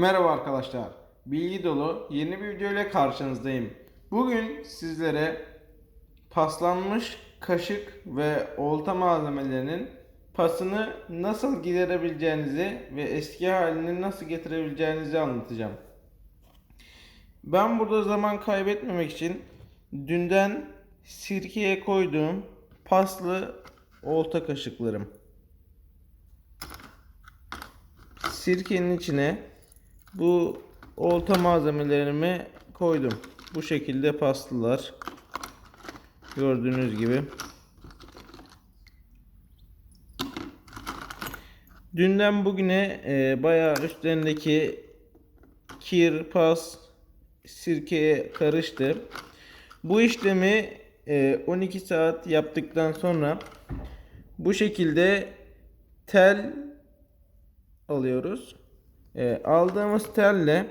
Merhaba arkadaşlar. Bilgi dolu yeni bir video ile karşınızdayım. Bugün sizlere paslanmış kaşık ve olta malzemelerinin pasını nasıl giderebileceğinizi ve eski halini nasıl getirebileceğinizi anlatacağım. Ben burada zaman kaybetmemek için dünden sirkeye koyduğum paslı olta kaşıklarım. Sirkenin içine bu olta malzemelerimi koydum. Bu şekilde paslılar. Gördüğünüz gibi. Dünden bugüne e, bayağı üstlerindeki kir, pas, sirkeye karıştı. Bu işlemi e, 12 saat yaptıktan sonra bu şekilde tel alıyoruz. E, aldığımız telle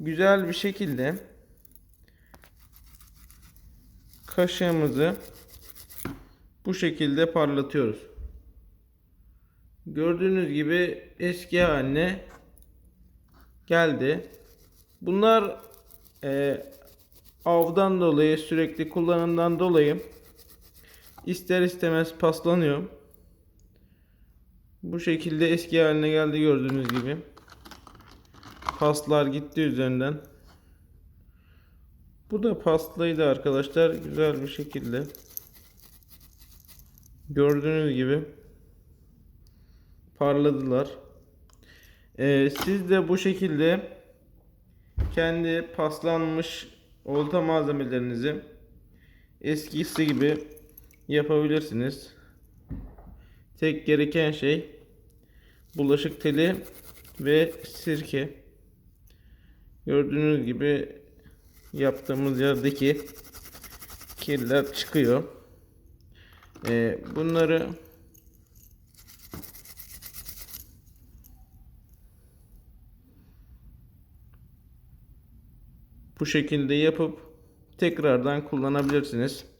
güzel bir şekilde kaşığımızı bu şekilde parlatıyoruz. Gördüğünüz gibi eski haline geldi. Bunlar e, avdan dolayı sürekli kullanımdan dolayı ister istemez paslanıyor. Bu şekilde eski haline geldi gördüğünüz gibi. Paslar gitti üzerinden. Bu da paslıydı arkadaşlar. Güzel bir şekilde. Gördüğünüz gibi parladılar. Ee, siz de bu şekilde kendi paslanmış olta malzemelerinizi eskisi gibi yapabilirsiniz. Tek gereken şey bulaşık teli ve sirke. Gördüğünüz gibi yaptığımız yerdeki kirler çıkıyor. Ee, bunları bu şekilde yapıp tekrardan kullanabilirsiniz.